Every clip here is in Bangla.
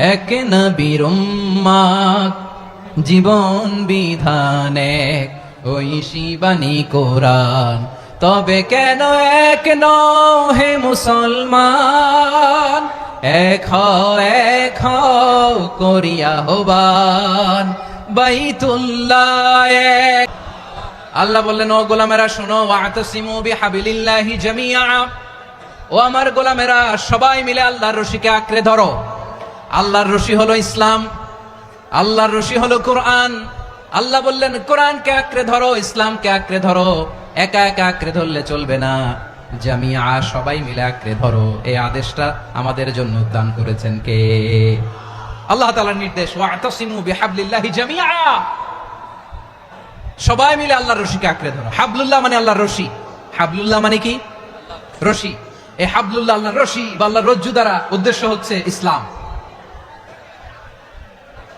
এক নবীর জীবন বিধান এক। ওই শিবানী কোরআন, তবে কেন এক নও হে মুসলমান? এক এক করিয়া হবান বাইতুল্লাহ এক। আল্লাহ বললেন, ও গোলামেরা, শোনো, ওয়াতাসিমু বিহাবিলিল্লাহি জামিআ। ও আমার গোলামেরা, সবাই মিলে আল্লাহর রশিকে আঁকড়ে ধরো। আল্লাহর রশি হলো ইসলাম, আল্লাহর রশি হলো কোরআন। আল্লাহ বললেন, কোরআনকে আঁকড়ে ধরো, ইসলামকে আঁকড়ে ধরো। একা একা আঁকড়ে ধরলে চলবে না। জামিয়া সবাই মিলে আঁকড়ে ধরো। এই আদেশটা আমাদের জন্য দান করেছেন কে? আল্লাহ তাআলার নির্দেশ, ওয়াতাসিমু বিহাবলিল্লাহি জামিআ সবাই মিলে আল্লাহর রশিকে আঁকড়ে ধরো। হাবলুল্লাহ মানে আল্লাহর রশি। হাবলুল্লাহ মানে কি? রশি। এই হাবলুল্লাহ আল্লাহর রশি বা আল্লাহর রজ্জু দ্বারা উদ্দেশ্য হচ্ছে ইসলাম।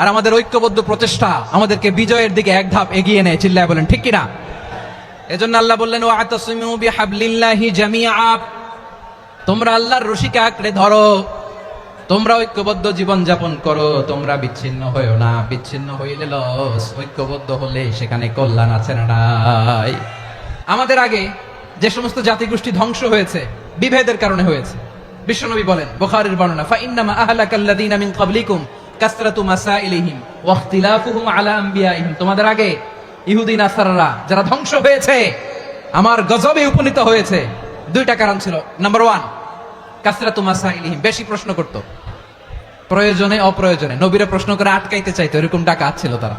আর আমাদের ঐক্যবদ্ধ প্রচেষ্টা আমাদেরকে বিজয়ের দিকে এক ধাপ এগিয়ে নেয়, চিল্লায় বলেন, ঠিক কিনা? এজন্য আল্লাহ বললেন ও জামিআ। তোমরা আল্লাহর রশিকে আঁকড়ে ধরো, তোমরা ঐক্যবদ্ধ জীবন যাপন করো, তোমরা বিচ্ছিন্ন হয়েও না, বিচ্ছিন্ন হইলে লস, ঐক্যবদ্ধ হলে সেখানে কল্যাণ আছে না আমাদের আগে যে সমস্ত জাতিগোষ্ঠী ধ্বংস হয়েছে, বিভেদের কারণে হয়েছে। বিশ্বনবী বলেন, বুখারীর বর্ণনা ফা ইন্নামা আহলাকাল্লাযীনা মিন ক্বাবলিকুম। কাসরাতু মাসাইলিহিম ওয়া ইখতিলাফুহুম আলা আম্বিয়াইহিম। তোমাদের আগে ইহুদি, নাসারারা যারা ধ্বংস হয়েছে, আমার গজবে উপনীত হয়েছে, দুইটা কারণ ছিল। নাম্বার ওয়ান কাসরাতু মাসাইলিহিম, বেশি প্রশ্ন করত। প্রয়োজনে, অপ্রয়োজনে। নবীরা প্রশ্ন করে আটকাইতে চাইতো, এরকম ডাকা ছিল তারা।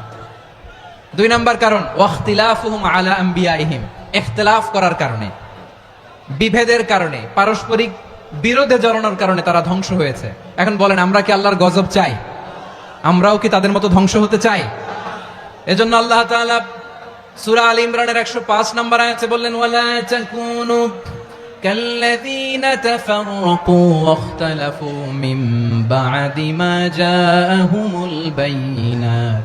দুই নাম্বার কারণ ওয়াখতিলাফুহুম আলা আম্বিয়াইহিম, ইখতিলাফ করার কারণে, বিভেদের কারণে, পারস্পরিক বিরোধে জড়ানোর কারণে তারা ধ্বংস হয়েছে। এখন বলেন, আমরা কি আল্লাহর গজব চাই? আমরাও কি তাদের মতো ধ্বংস হতে চাই এজন্য আল্লাহ তাআলা সূরা আল ইমরানের 105 নম্বর আয়াতে বললেন ওয়ালা তাকুনু كالذين تفرقوا واختلفوا من بعد ما جاءهم البينات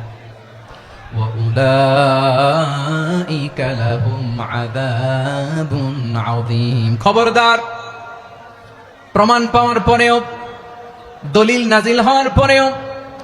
وأولئك لهم عذاب عظيم খবরদার প্রমাণ পাওয়ার পরেও দলিল নাজিল হওয়ার পরেও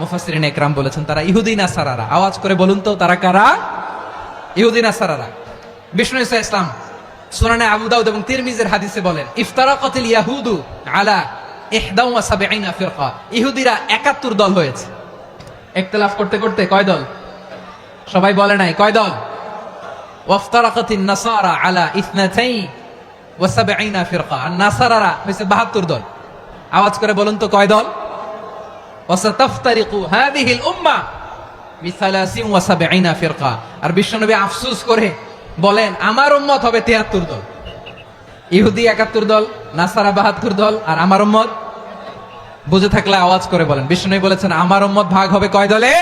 মুফাসসিরিন একরাম বলেছেন, তারা ইহুদিন আসারারা আওয়াজ করে বলুন তো, তারা কারা? ইহুদিন আসারারা বিষ্ণু ইসা ইসলাম সুনানে আবু এবং তিরমিজের হাদিসে বলেন, ইফতারাকাতিল ইয়াহুদু আলা ইহদা ওয়া সাবঈনা ফিরকা। ইহুদিরা 71 দল হয়েছে। ইখতিলাফ করতে করতে কয় দল? সবাই বলে নাই, কয় দল? ওয়াফতারাকাতিন নাসারা আলা ইথনাতাই ওয়া সাবঈনা ফিরকা। আর নাসারারা হইছে 72 দল। আওয়াজ করে বলুন তো, কয় দল? ওয়াসাতাফতারিকু হাদিহিল উম্মাহ মিসালাসিম ওয়া সাবঈনা ফিরকা। আর বিশ্বনবী আফসোস করে বলেন, আমার উম্মত হবে 73 দল। ইহুদি 71 দল, নাসারা 72 দল, আর আমার উম্মত? বুঝে থাকলে আওয়াজ করে বলেন। বিষ্ণু বলেছেন, আমার উম্মত ভাগ হবে কয় দলে?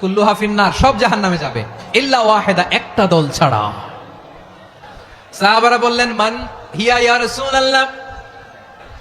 কুল্লু হাফিন্নার সব জাহান নামে যাবে। ইল্লা ওয়াহেদা, একটা দল ছাড়া। সাহাবারা বললেন, মান হিয়া ইয়া রাসূলুল্লাহ?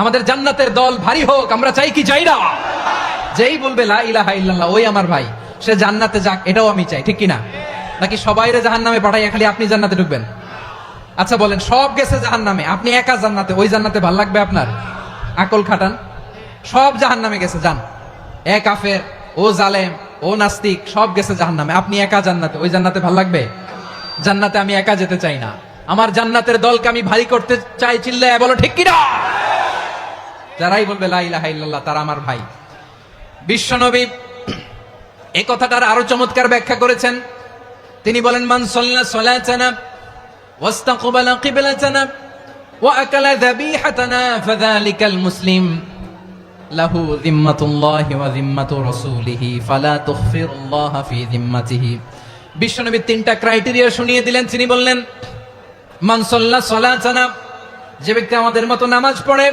আমাদের জান্নাতের দল ভারী হোক, আমরা চাই কি চাই না যেই বলবে, লা ওই আমার ভাই। সে জান্নাতে যাক, এটাও আমি চাই, ঠিক কি না নাকি সবাইরে জাহান নামে পাঠাই খালি আপনি জান্নাতে ঢুকবেন? আচ্ছা বলেন, সব গেছে জাহান নামে আপনি একা জান্নাতে, ওই জান্নাতে ভালো লাগবে আপনার? আকল খাটান। সব জাহান নামে গেছে, যান। এক আফের ও জালেম, ও নাস্তিক, সব গেছে জাহান নামে আপনি একা জান্নাতে, ওই জান্নাতে ভালো লাগবে? জান্নাতে আমি একা যেতে চাই না। আমার জান্নাতের দলকে আমি ভারী করতে চাই চিল্লায় বলো, ঠিক কিনা? যারাই বলবে লাইলাহাইল্লাহ তারা আমার ভাই। বিশ্বনবী এই কথাটার আরও চমৎকার ব্যাখ্যা করেছেন। তিনি বলেন, মান সল্লা ওয়াস্তাকবালা মুসলিম। লাহু ফালা তিনটা ক্রাইটেরিয়া শুনিয়ে দিলেন। তিনি বললেন সলাচানা যে ব্যক্তি আমাদের মতো নামাজ পড়ে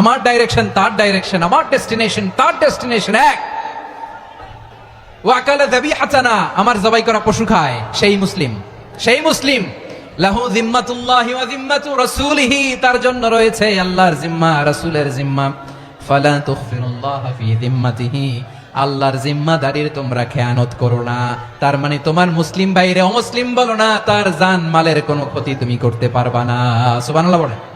আমার ডাইরেকশন তার ডাইরেকশন আমার ডেস্টিনেশন তার ডেস্টিনেশন এক। ওয়াকালা যাবিহাতানা, আমার জবাই করা পশু খায়, সেই মুসলিম। সেই মুসলিম। লাহু জিম্মাতুল্লাহি ওয়া জিম্মাতু রাসূলিহি, তার জন্য রয়েছে আল্লাহর জিম্মা, রাসূলের জিম্মা। ফালা তুখফিরুল্লাহ ফি জিম্মাতিহি, আল্লাহর জিম্মাদারির তোমরা খেয়ানত করো না। তার মানে তোমার মুসলিম বাইরে অমুসলিম বলো না, তার জান মালের কোনো ক্ষতি তুমি করতে পারবা না। সুবহানাল্লাহ বলে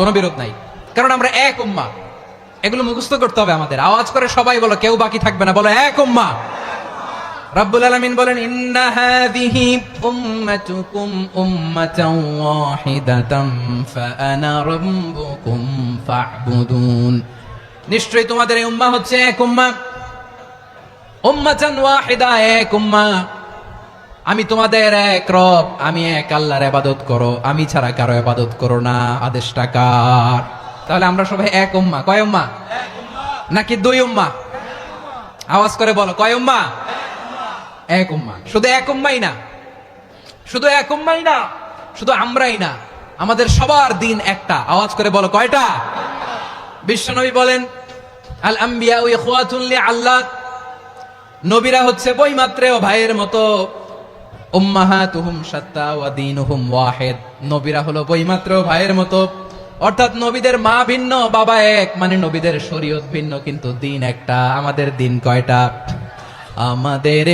কোনো বিরোধ নাই। কারণ আমরা এক উম্মা। এগুলো মুখস্থ করতে হবে আমাদের। আওয়াজ করে সবাই বলো, কেউ বাকি থাকবে না। বলো, এক উম্মা। রব্বুল আলামিন বলেন, ইন্না নিশ্চয়ই তোমাদের এই উম্মাহ হচ্ছে এক উম্মাহ উম্মাতান ওয়াহিদা, এক উম্মাহ আমি তোমাদের এক রব, আমি এক আল্লাহর ইবাদত করো, আমি ছাড়া কারও ইবাদত করো না, আদেশটা কার? তাহলে আমরা সবাই এক উম্মা, কয় উম্মা? নাকি দুই উম্মা? আওয়াজ করে বলো, কয় উম্মা? এক উম্মা। শুধু এক উম্মাই না, শুধু এক উম্মাই না, শুধু আমরাই না, আমাদের সবার দিন একটা। আওয়াজ করে বলো, কয়টা? বিশ্বনবী বলেন, আল আম্বিয়া আল্লাহ। নবীরা হচ্ছে বইমাত্রেও ভাইয়ের মতো। উম্মাহাতুহুম সাত্তা ওয়া দীনুহুম ওয়াহিদ। নবীরা হলো বইমাত্র ভাইয়ের মতো। অর্থাৎ নবীদের মা ভিন্ন, বাবা এক মানে নবীদের শরীয়ত ভিন্ন, কিন্তু দিন একটা, আমাদের দিন কয়টা? আমাদের